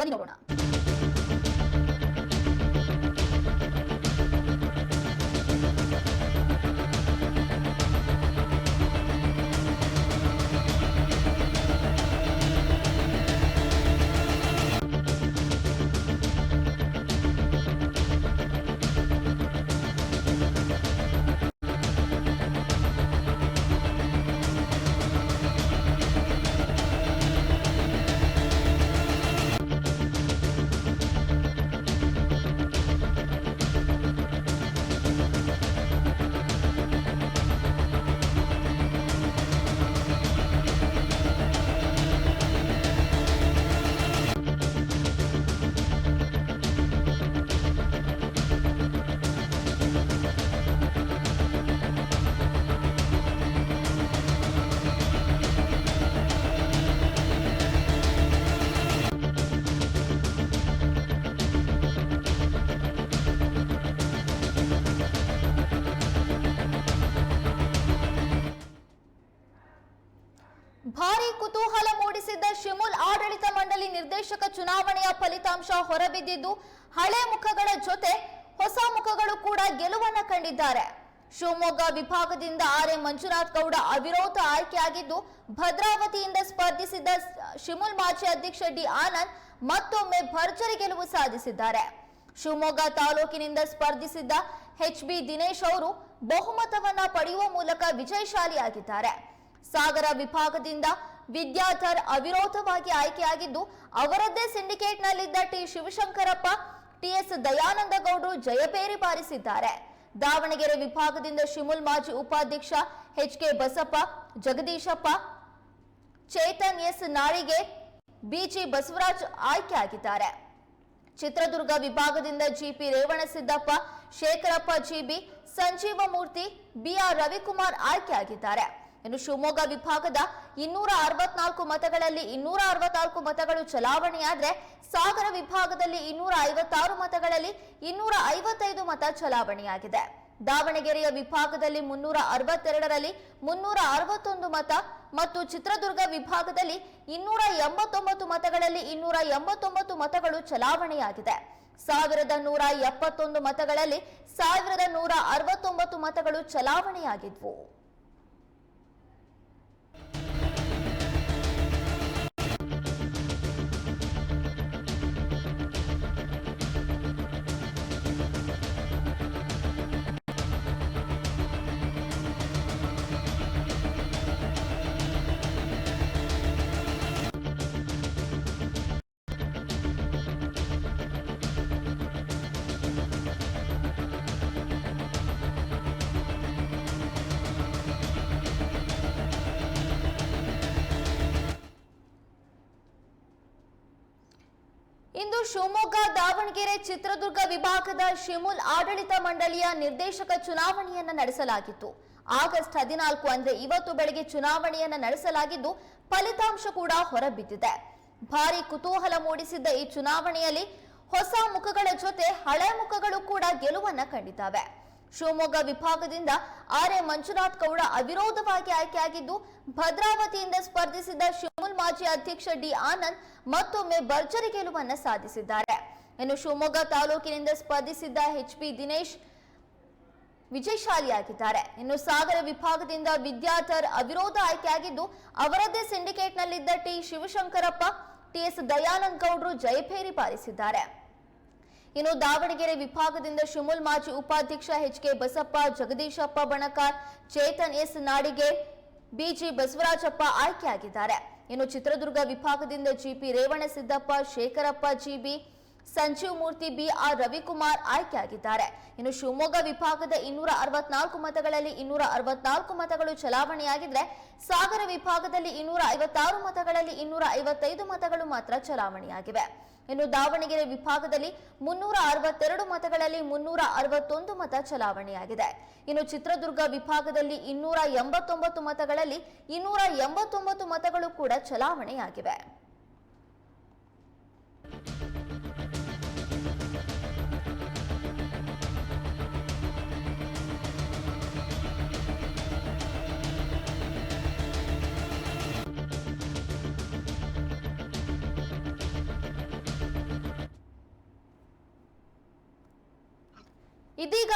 ಬನ್ನಿ ನೋಡೋಣ ಭಾರಿ ಕುತೂಹಲ ಮೂಡಿಸಿದ್ದ ಶಿಮುಲ್ ಆಡಳಿತ ಮಂಡಳಿ ನಿರ್ದೇಶಕ ಚುನಾವಣೆಯ ಫಲಿತಾಂಶ ಹೊರಬಿದ್ದಿದ್ದು, ಹಳೆ ಮುಖಗಳ ಜೊತೆ ಹೊಸ ಮುಖಗಳು ಕೂಡ ಗೆಲುವನ್ನ ಕಂಡಿದ್ದಾರೆ. ಶಿವಮೊಗ್ಗ ವಿಭಾಗದಿಂದ ಆರ್ ಎ ಮಂಜುನಾಥ್ ಗೌಡ ಅವಿರೋಧ ಆಯ್ಕೆಯಾಗಿದ್ದು, ಭದ್ರಾವತಿಯಿಂದ ಸ್ಪರ್ಧಿಸಿದ್ದ ಶಿಮುಲ್ ಮಾಜಿ ಅಧ್ಯಕ್ಷ ಡಿ ಆನಂದ್ ಮತ್ತೊಮ್ಮೆ ಭರ್ಜರಿ ಗೆಲುವು ಸಾಧಿಸಿದ್ದಾರೆ. ಶಿವಮೊಗ್ಗ ತಾಲೂಕಿನಿಂದ ಸ್ಪರ್ಧಿಸಿದ್ದ ಎಚ್ ಬಿ ದಿನೇಶ್ ಅವರು ಬಹುಮತವನ್ನ ಪಡೆಯುವ ಮೂಲಕ ವಿಜಯಶಾಲಿಯಾಗಿದ್ದಾರೆ. ಸಾಗರ ವಿಭಾಗದಿಂದ ವಿದ್ಯಾಧರ್ ಅವಿರೋಧವಾಗಿ ಆಯ್ಕೆಯಾಗಿದ್ದು, ಅವರದ್ದೇ ಸಿಂಡಿಕೇಟ್ನಲ್ಲಿದ್ದ ಟಿ ಶಿವಶಂಕರಪ್ಪ ಟಿಎಸ್ ದಯಾನಂದ ಗೌಡರು ಜಯಪೇರಿ ಬಾರಿಸಿದ್ದಾರೆ. ದಾವಣಗೆರೆ ವಿಭಾಗದಿಂದ ಶಿಮುಲ್ ಮಾಜಿ ಉಪಾಧ್ಯಕ್ಷ H K Basappa, Jagadishappa, Chetan S ನಾಳಿಗೆ ಬಿಜಿ ಬಸವರಾಜ್ ಆಯ್ಕೆಯಾಗಿದ್ದಾರೆ. ಚಿತ್ರದುರ್ಗ ವಿಭಾಗದಿಂದ GP Revanasiddappa, Shekharappa GB, Sanjeeva Murthy, BR Ravikumar ಆಯ್ಕೆಯಾಗಿದ್ದಾರೆ. ಇನ್ನು ಶಿವಮೊಗ್ಗ ವಿಭಾಗದ ಇನ್ನೂರ ಅರವತ್ನಾಲ್ಕು ಮತಗಳಲ್ಲಿ ಇನ್ನೂರ ಅರವತ್ನಾಲ್ಕು ಮತಗಳು ಚಲಾವಣೆಯಾದ್ರೆ ಸಾಗರ ವಿಭಾಗದಲ್ಲಿ ಇನ್ನೂರ ಐವತ್ತಾರು ಮತಗಳಲ್ಲಿ ಇನ್ನೂರ ಐವತ್ತೈದು ಮತ ಚಲಾವಣೆಯಾಗಿದೆ. ದಾವಣಗೆರೆಯ ವಿಭಾಗದಲ್ಲಿ ಮುನ್ನೂರ ಅರವತ್ತೆರಡರಲ್ಲಿ ಮುನ್ನೂರ ಅರವತ್ತೊಂದು ಮತ ಮತ್ತು ಚಿತ್ರದುರ್ಗ ವಿಭಾಗದಲ್ಲಿ ಇನ್ನೂರ ಎಂಬತ್ತೊಂಬತ್ತು ಮತಗಳಲ್ಲಿ ಇನ್ನೂರ ಎಂಬತ್ತೊಂಬತ್ತು ಮತಗಳು ಚಲಾವಣೆಯಾಗಿದೆ. ಸಾವಿರದ ನೂರ ಎಪ್ಪತ್ತೊಂದು ಮತಗಳಲ್ಲಿ ಸಾವಿರದ ನೂರ ಅರವತ್ತೊಂಬತ್ತು ಮತಗಳು ಚಲಾವಣೆಯಾಗಿದ್ವು. ಇಂದು ಶಿವಮೊಗ್ಗ, ದಾವಣಗೆರೆ, ಚಿತ್ರದುರ್ಗ ವಿಭಾಗದ ಶಿಮುಲ್ ಆಡಳಿತ ಮಂಡಳಿಯ ನಿರ್ದೇಶಕ ಚುನಾವಣೆಯನ್ನ ನಡೆಸಲಾಗಿತ್ತು. ಆಗಸ್ಟ್ ಹದಿನಾಲ್ಕು ಅಂದ್ರೆ ಇವತ್ತು ಬೆಳಗ್ಗೆ ಚುನಾವಣೆಯನ್ನ ನಡೆಸಲಾಗಿದ್ದು ಫಲಿತಾಂಶ ಕೂಡ ಹೊರಬಿದ್ದಿದೆ. ಭಾರಿ ಕುತೂಹಲ ಮೂಡಿಸಿದ್ದ ಈ ಚುನಾವಣೆಯಲ್ಲಿ ಹೊಸ ಮುಖಗಳ ಜೊತೆ ಹಳೆ ಮುಖಗಳು ಕೂಡ ಗೆಲುವನ್ನ ಕಂಡಿದ್ದಾವೆ. ಶಿವಮೊಗ್ಗ ವಿಭಾಗದಿಂದ ಆರ್ ಎ ಮಂಜುನಾಥ್ ಗೌಡ ಅವಿರೋಧವಾಗಿ ಆಯ್ಕೆಯಾಗಿದ್ದು, ಭದ್ರಾವತಿಯಿಂದ ಸ್ಪರ್ಧಿಸಿದ್ದ ಶಿವಮೂಲ್ ಮಾಜಿ ಅಧ್ಯಕ್ಷ ಡಿ ಆನಂದ್ ಮತ್ತೊಮ್ಮೆ ಭರ್ಜರಿ ಗೆಲುವನ್ನ ಸಾಧಿಸಿದ್ದಾರೆ. ಇನ್ನು ಶಿವಮೊಗ್ಗ ತಾಲೂಕಿನಿಂದ ಸ್ಪರ್ಧಿಸಿದ್ದ ಎಚ್ ಪಿ ದಿನೇಶ್ ವಿಜಯಶಾಲಿಯಾಗಿದ್ದಾರೆ. ಇನ್ನು ಸಾಗರ ವಿಭಾಗದಿಂದ ವಿದ್ಯಾಧರ್ ಅವಿರೋಧ ಆಯ್ಕೆಯಾಗಿದ್ದು ಅವರದ್ದೇ ಸಿಂಡಿಕೇಟ್ನಲ್ಲಿದ್ದ ಟಿ ಶಿವಶಂಕರಪ್ಪ ಟಿಎಸ್ ದಯಾನಂದ್ ಗೌಡರು ಜಯಭೇರಿ ಬಾರಿಸಿದ್ದಾರೆ. ಇನ್ನು ದಾವಣಗೆರೆ ವಿಭಾಗದಿಂದ ಶಿಮುಲ್ ಮಾಜಿ ಉಪಾಧ್ಯಕ್ಷ H K Basappa, Jagadishappa Banakar, Chetan S ನಾಡಿಗೆ ಬಿಜಿ ಬಸವರಾಜಪ್ಪ ಆಯ್ಕೆಯಾಗಿದ್ದಾರೆ. ಇನ್ನು ಚಿತ್ರದುರ್ಗ ವಿಭಾಗದಿಂದ GP Revanasiddappa, Shekharappa GB, Sanjeev Murthy B R Ravikumar ಆಯ್ಕೆಯಾಗಿದ್ದಾರೆ. ಇನ್ನು ಶಿವಮೊಗ್ಗ ವಿಭಾಗದ ಇನ್ನೂರ ಅರವತ್ನಾಲ್ಕು ಮತಗಳಲ್ಲಿ ಇನ್ನೂರ ಅರವತ್ನಾಲ್ಕು ಮತಗಳು ಚಲಾವಣೆಯಾಗಿದ್ರೆ ಸಾಗರ ವಿಭಾಗದಲ್ಲಿ ಇನ್ನೂರ ಐವತ್ತಾರು ಮತಗಳಲ್ಲಿ ಇನ್ನೂರ ಐವತ್ತೈದು ಮತಗಳು ಮಾತ್ರ ಚಲಾವಣೆಯಾಗಿವೆ. ಇನ್ನು ದಾವಣಗೆರೆ ವಿಭಾಗದಲ್ಲಿ ಮುನ್ನೂರ ಅರವತ್ತೆರಡು ಮತಗಳಲ್ಲಿ ಮುನ್ನೂರ ಅರವತ್ತೊಂದು ಮತ ಚಲಾವಣೆಯಾಗಿದೆ. ಇನ್ನು ಚಿತ್ರದುರ್ಗ ವಿಭಾಗದಲ್ಲಿ ಇನ್ನೂರ ಎಂಬತ್ತೊಂಬತ್ತು ಮತಗಳಲ್ಲಿ ಇನ್ನೂರ ಎಂಬತ್ತೊಂಬತ್ತು ಮತಗಳು ಕೂಡ ಚಲಾವಣೆಯಾಗಿವೆ. ಇದೀಗ